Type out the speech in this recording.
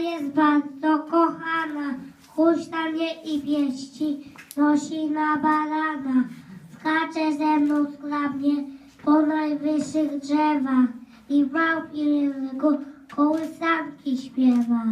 jest bardzo kochana, huśtanie i wieści nosi na barana. Skacze ze mną skrabnie po najwyższych drzewach i w małpim języku kołysanki śpiewa.